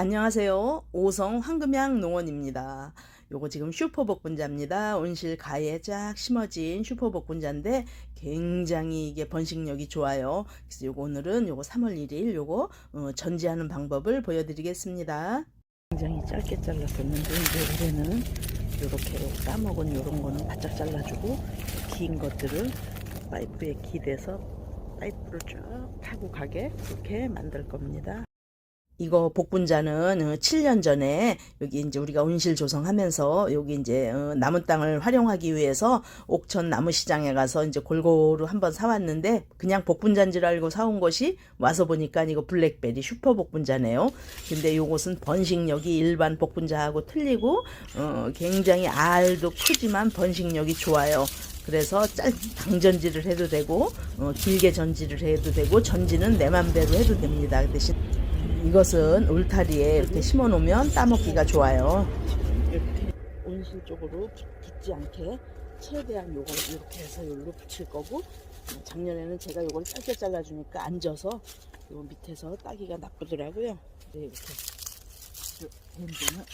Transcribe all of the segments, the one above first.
안녕하세요. 오성 황금향 농원입니다. 요거 지금 슈퍼복분자입니다. 온실 가에 쫙 심어진 슈퍼복분자인데 굉장히 이게 번식력이 좋아요. 그래서 요거 오늘은 요거 3월 1일 요거 어, 전지하는 방법을 보여드리겠습니다. 굉장히 짧게 잘랐었는데 이제 올해는 요렇게 까먹은 요런 거는 바짝 잘라주고 긴 것들을 파이프에 기대서 파이프를 쭉 타고 가게 그렇게 만들 겁니다. 이거 복분자는 7년 전에 여기 이제 우리가 온실 조성하면서 여기 이제 어, 남은 땅을 활용하기 위해서 옥천 나무 시장에 가서 이제 골고루 한번 사왔는데 그냥 복분자인 줄 알고 사온 것이 와서 보니까 이거 블랙베리 슈퍼 복분자네요. 근데 요것은 번식력이 일반 복분자하고 틀리고 어, 굉장히 알도 크지만 번식력이 좋아요. 그래서 짧 강전지를 해도 되고 어, 길게 전지를 해도 되고 전지는 내 맘대로 해도 됩니다. 그 대신 이것은 울타리에 이렇게 심어 놓으면 따먹기가 좋아요. 온실 쪽으로 붙지 않게 최대한 요걸 이렇게 해서 여기로 붙일 거고 어, 작년에는 제가 요걸 짧게 잘라주니까 앉아서 요 밑에서 따기가 나쁘더라고요. 네, 이렇게 밴드는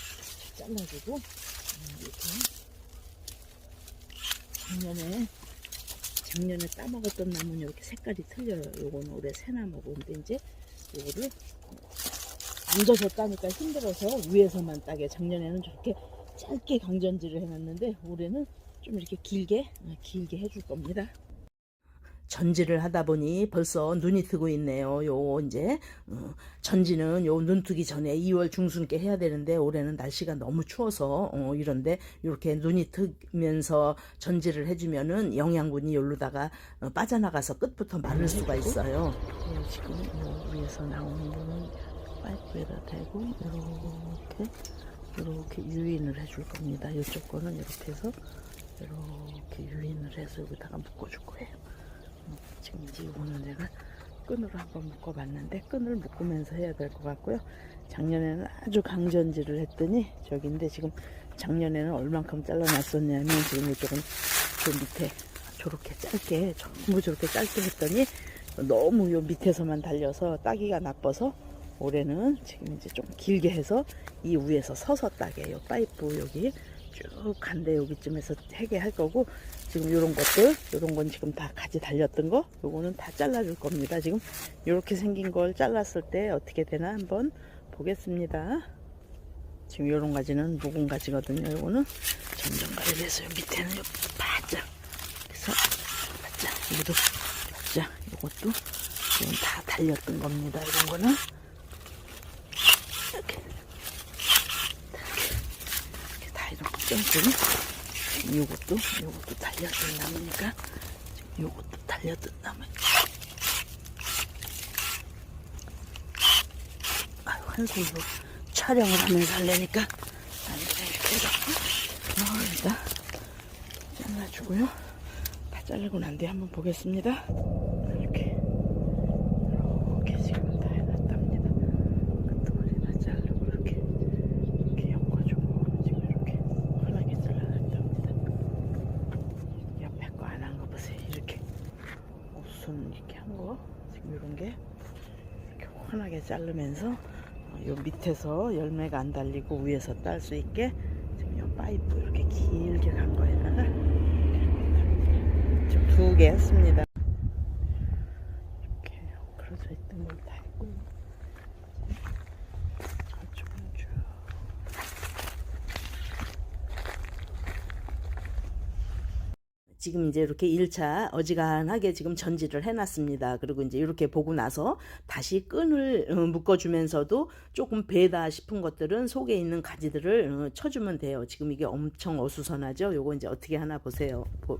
잘라주고 음, 이렇게 작년에 작년에 따먹었던 나무는 이렇게 색깔이 틀려요. 요거는 올해 새나무고 근데 이제 요거를 앉아서 따니까 힘들어서 위에서만 따게 작년에는 저렇게 짧게 강전지를 해놨는데 올해는 좀 이렇게 길게 어, 길게 해줄 겁니다. 전지를 하다 보니 벌써 눈이 트고 있네요. 요 이제 어, 전지는 요 눈 뜨기 전에 2월 중순께 해야 되는데 올해는 날씨가 너무 추워서 어, 이런데 이렇게 눈이 트면서 전지를 해주면은 영양분이 여기다가 어, 빠져나가서 끝부터 마를 수가 있어요. 네, 지금 요 위에서 나오는 거는 파이프에다 대고 이렇게 이렇게 유인을 해줄 겁니다. 이쪽 거는 이렇게 해서 이렇게 유인을 해서 여기다가 묶어줄 거예요. 음, 지금 이제 이거는 내가 끈으로 한번 묶어봤는데 끈을 묶으면서 해야 될 것 같고요. 작년에는 아주 강전지를 했더니 저기인데 지금 작년에는 얼만큼 잘라놨었냐면 지금 이쪽은 그 밑에 저렇게 짧게 전부 저렇게 짧게 했더니 너무 요 밑에서만 달려서 따기가 나빠서 올해는 지금 이제 좀 길게 해서 이 위에서 서서 따게 요 파이프 여기 쭉 간대 여기쯤에서 해게 할 거고 지금 요런 것들 요런 건 지금 다 가지 달렸던 거 요거는 다 잘라줄 겁니다. 지금 요렇게 생긴 걸 잘랐을 때 어떻게 되나 한번 보겠습니다. 지금 요런 가지는 묵은 가지거든요. 요거는 점점 가지에서 밑에는 요 바짝 그래서 바짝 여기도 바짝 요것도 지금 다 달렸던 겁니다. 이런 거는 이렇게 이렇게 지금 요것도 요것도 달렸던 나무니까 요것도 달렸던 나무 아유 한 손으로 촬영을 하면서 하려니까 안 그래 이렇게 해서 어, 일단 잘라주고요. 다 자르고 난 뒤에 한번 보겠습니다. 이렇게. 이렇게 지금 다 해놨답니다 끝머리나 자르고 이렇게 이렇게 엮어주고 지금 이렇게 환하게 잘라놨답니다 옆에 거 안 한 거 보세요 이렇게 옷순 이렇게 한 거 지금 이런 게 이렇게 환하게 자르면서 어, 요 밑에서 열매가 안 달리고 위에서 딸 수 있게 지금 요 파이프 이렇게 길게 간 거에다가 지금 두 개 했습니다. 이렇게 그려져 있던 걸 다 했고 저쪽은 쭉 지금 이제 이렇게 1차 어지간하게 지금 전지를 해놨습니다. 그리고 이제 이렇게 보고 나서 다시 끈을 어, 묶어주면서도 조금 배다 싶은 것들은 속에 있는 가지들을 어, 쳐주면 돼요. 지금 이게 엄청 어수선하죠? 요거 이제 어떻게 하나 보세요. 보-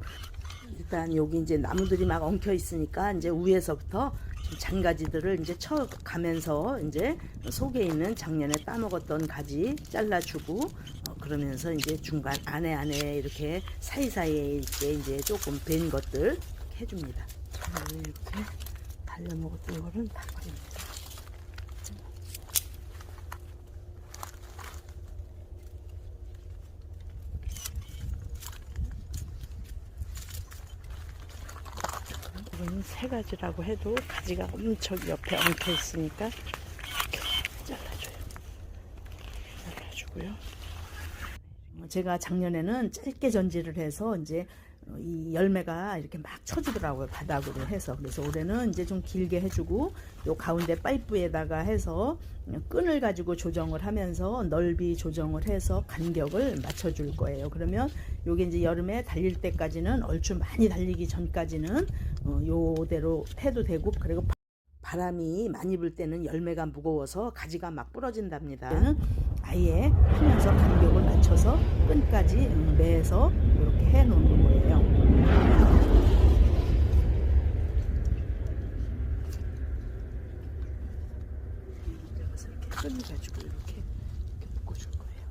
일단 여기 이제 나무들이 막 엉켜 있으니까 이제 위에서부터 좀 잔가지들을 이제 쳐 가면서 이제 속에 있는 작년에 따먹었던 가지 잘라주고 어, 그러면서 이제 중간 안에 안에 이렇게 사이사이에 이렇게 이제 조금 벤 것들 해줍니다. 이렇게 달려 먹었던 거는 다 버립니다. 이거는 세 가지라고 해도 가지가 엄청 옆에 엉켜 있으니까 잘라줘요. 주고요. 어, 제가 작년에는 짧게 전지를 해서 이제 어, 이 열매가 이렇게 막 쳐주더라고요 바닥으로 해서 그래서 올해는 이제 좀 길게 해주고 요 가운데 파이프에다가 해서 끈을 가지고 조정을 하면서 넓이 조정을 해서 간격을 맞춰줄 거예요 그러면 요게 이제 여름에 달릴 때까지는 얼추 많이 달리기 전까지는 어, 요대로 해도 되고 그리고 바람이 많이 불 때는 열매가 무거워서 가지가 막 부러진답니다. 아예 하면서 간격을 맞춰서 끈까지 음, 매서 이렇게 해 놓는 거예요. 끈을 가지고 이렇게 묶어줄 거예요.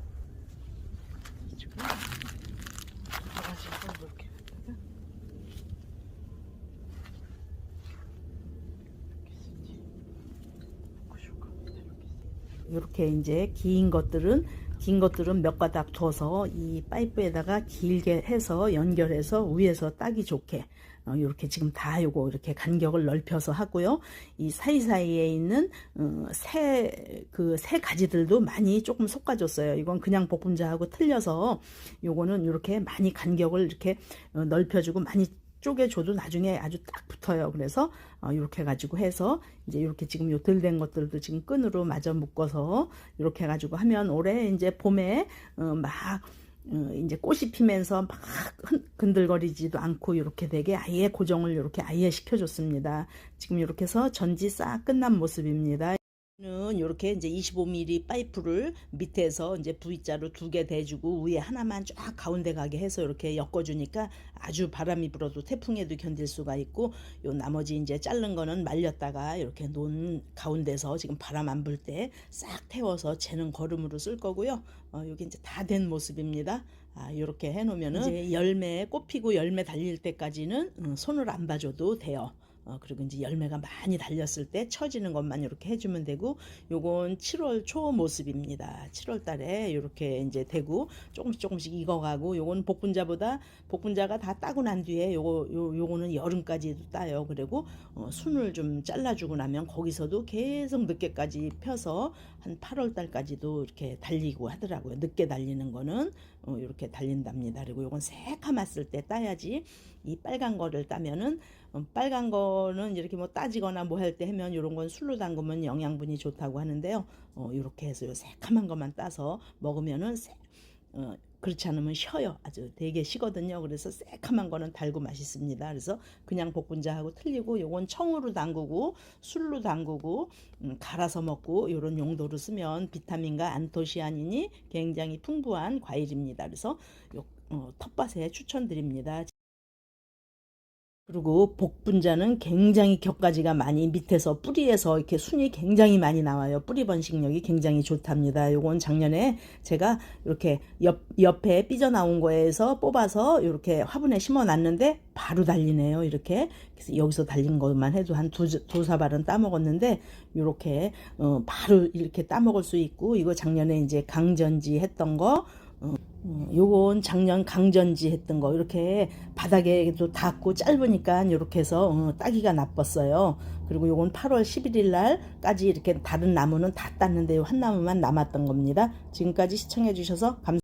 지금 가지고 이렇게 갖다가 이렇게 이제 긴 것들은 긴 것들은 몇 가닥 둬서 이 파이프에다가 길게 해서 연결해서 위에서 따기 좋게 어, 이렇게 지금 다 요거 이렇게 간격을 넓혀서 하고요. 이 사이사이에 있는 어, 새그 새 가지들도 많이 조금 솎아줬어요. 이건 그냥 복분자하고 틀려서 요거는 이렇게 많이 간격을 이렇게 어, 넓혀주고 많이 쪼개줘도 나중에 아주 딱 붙어요. 그래서 어, 이렇게 가지고 해서 이제 이렇게 지금 요덜된 것들도 지금 끈으로 마저 묶어서 이렇게 가지고 하면 올해 이제 봄에 어, 막 어, 이제 꽃이 피면서 막 흔- 흔들거리지도 않고 이렇게 되게 아예 고정을 이렇게 아예 시켜줬습니다. 지금 이렇게 해서 전지 싹 끝난 모습입니다. 는 이렇게 이제 25mm 파이프를 밑에서 이제 V자로 두 개 대주고 위에 하나만 쫙 가운데 가게 해서 이렇게 엮어주니까 아주 바람이 불어도 태풍에도 견딜 수가 있고 요 나머지 이제 자른 거는 말렸다가 이렇게 논 가운데서 지금 바람 안 불 때 싹 태워서 재는 거름으로 쓸 거고요. 어, 여기 이제 다 된 모습입니다. 아, 이렇게 해놓으면은 이제 열매 꽃 피고 열매 달릴 때까지는 음, 손을 안 봐줘도 돼요. 어, 그리고 이제 열매가 많이 달렸을 때 처지는 것만 이렇게 해주면 되고 요건 7월 초 모습입니다. 7월 달에 이렇게 이제 되고 조금씩 조금씩 익어가고 요건 복분자보다 복분자가 다 따고 난 뒤에 요거 요, 요거는 여름까지도 따요. 그리고 어, 순을 좀 잘라주고 나면 거기서도 계속 늦게까지 펴서 한 8월 달까지도 이렇게 달리고 하더라고요. 늦게 달리는 거는 어, 이렇게 달린답니다. 그리고 요건 새카맣을 때 따야지 이 빨간 거를 따면은 어, 빨간 거는 이렇게 뭐 따지거나 뭐 할 때 하면 이런 건 술로 담그면 영양분이 좋다고 하는데요. 어, 이렇게 해서 요 새카만 것만 따서 먹으면은 새, 어, 그렇지 않으면 쉬어요. 아주 되게 쉬거든요. 그래서 새카만 거는 달고 맛있습니다. 그래서 그냥 복분자하고 틀리고 요건 청으로 담그고 술로 담그고 음, 갈아서 먹고 이런 용도로 쓰면 비타민과 안토시아닌이 굉장히 풍부한 과일입니다. 그래서 요 어, 텃밭에 추천드립니다. 그리고 복분자는 굉장히 격가지가 많이 밑에서 뿌리에서 이렇게 순이 굉장히 많이 나와요. 뿌리 번식력이 굉장히 좋답니다. 요건 작년에 제가 이렇게 옆, 옆에 삐져나온 거에서 뽑아서 이렇게 화분에 심어 놨는데 바로 달리네요. 이렇게. 그래서 여기서 달린 것만 해도 한 두, 두 사발은 따먹었는데 이렇게 어, 바로 이렇게 따먹을 수 있고 이거 작년에 이제 강전지 했던 거 어, 요건 작년 강전지 했던 거 이렇게 바닥에도 닿고 짧으니까 이렇게 해서 어, 따기가 나빴어요. 그리고 요건 8월 11일 날까지 이렇게 다른 나무는 다 땄는데 요한 나무만 남았던 겁니다. 지금까지 시청해 주셔서 감사합니다.